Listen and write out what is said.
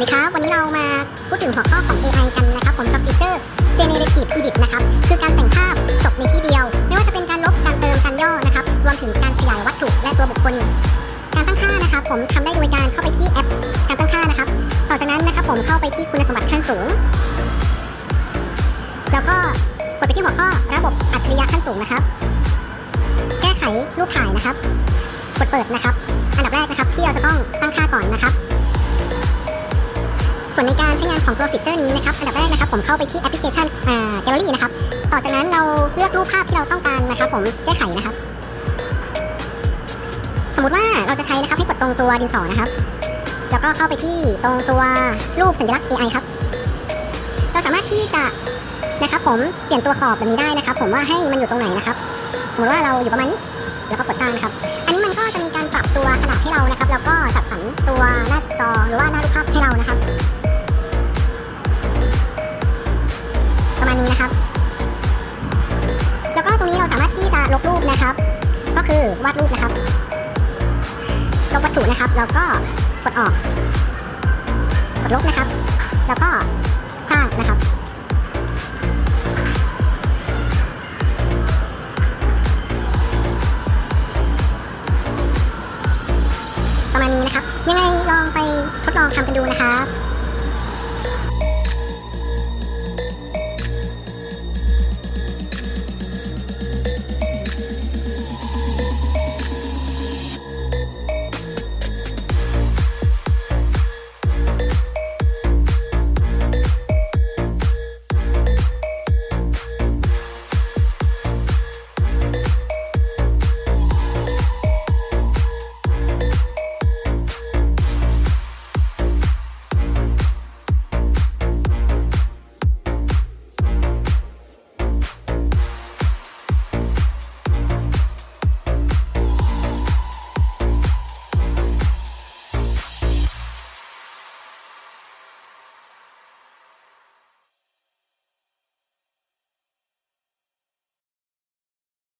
วัสดีครับ วันนี้เรามาพูดถึงหัวข้อของ AI กันนะครับผมกับฟีเจอร์ Generative Edit นะครับ คือการแต่งภาพจบในที่เดียว ไม่ว่าจะเป็นการลบ การเติม การย่อนะครับ รวมถึงการขยายวัตถุและตัวบุคคล การตั้งค่านะครับ ผมทำได้โดยการเข้าไปที่แอป การตั้งค่านะครับ ต่อจากนั้นนะครับผมเข้าไปที่คุณสมบัติขั้นสูง แล้วก็กดไปที่หัวข้อระบบอัจฉริยะขั้นสูงนะครับ แก้ไขรูปถ่ายนะครับ กดเปิดนะครับ อันดับแรกนะครับที่เราจะต้องตั้งค่าก่อนนะครับ ส่วนในการใช้งานของตัวฟีเจอร์นี้นะครับอันดับแรกนะครับผมเข้าไปที่แอปพลิเคชันอ่าแกลเลอรี่นะครับต่อจากนั้นเราเลือกรูปภาพที่เราต้องการนะครับ ผมแก้ไขนะครับ สมมติว่าเราจะใช้นะครับให้กดตรงตัวดินสอนะครับ แล้วก็เข้าไปที่ตรงตัวรูปสัญลักษณ์ AI ครับ เราสามารถที่จะนะครับผมเปลี่ยนตัวขอบแบบนี้ได้นะครับ ผมว่าให้มันอยู่ตรงไหนนะครับ สมมติว่าเราอยู่ประมาณนี้ แล้วก็กดสร้างนะครับ อันนี้มันก็จะมีการปรับตัวขนาดให้เรานะครับ แล้วก็ นะครับ แล้วก็ตรงนี้เราสามารถที่จะลบรูปนะครับ ก็คือวาดรูปนะครับ ลบวัตถุนะครับ แล้วก็กดออก กดลบนะครับ แล้วก็สร้างนะครับประมาณนี้นะครับ ยังไงลองไปทดลองทำกันดูนะครับ